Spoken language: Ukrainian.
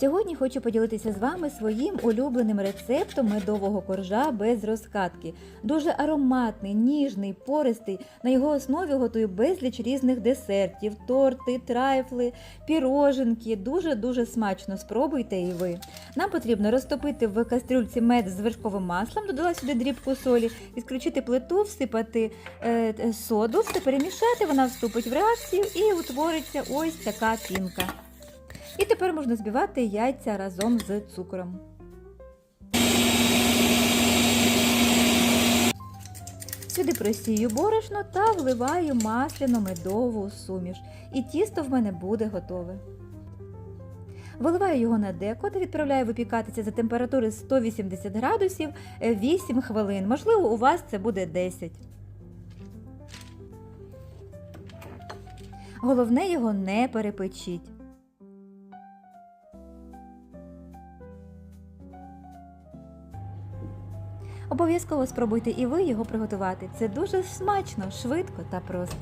Сьогодні хочу поділитися з вами своїм улюбленим рецептом медового коржа без розкатки. Дуже ароматний, ніжний, пористий. На його основі готую безліч різних десертів, торти, трайфли, піроженки. Дуже-дуже смачно. Спробуйте і ви. Нам потрібно розтопити в кастрюльці мед з вершковим маслом, додала сюди дрібку солі, відключити плиту, всипати е, е, соду, все перемішати, вона вступить в реакцію і утвориться ось така пінка. І тепер можна збивати яйця разом з цукром. Сюди просію борошно та вливаю масляно-медову суміш. І тісто в мене буде готове. Виливаю його на деко та відправляю випікатися за температури 180 градусів е, 8 хвилин. Можливо, у вас це буде 10. Головне його не перепечіть. Обов'язково спробуйте і ви його приготувати. Це дуже смачно, швидко та просто.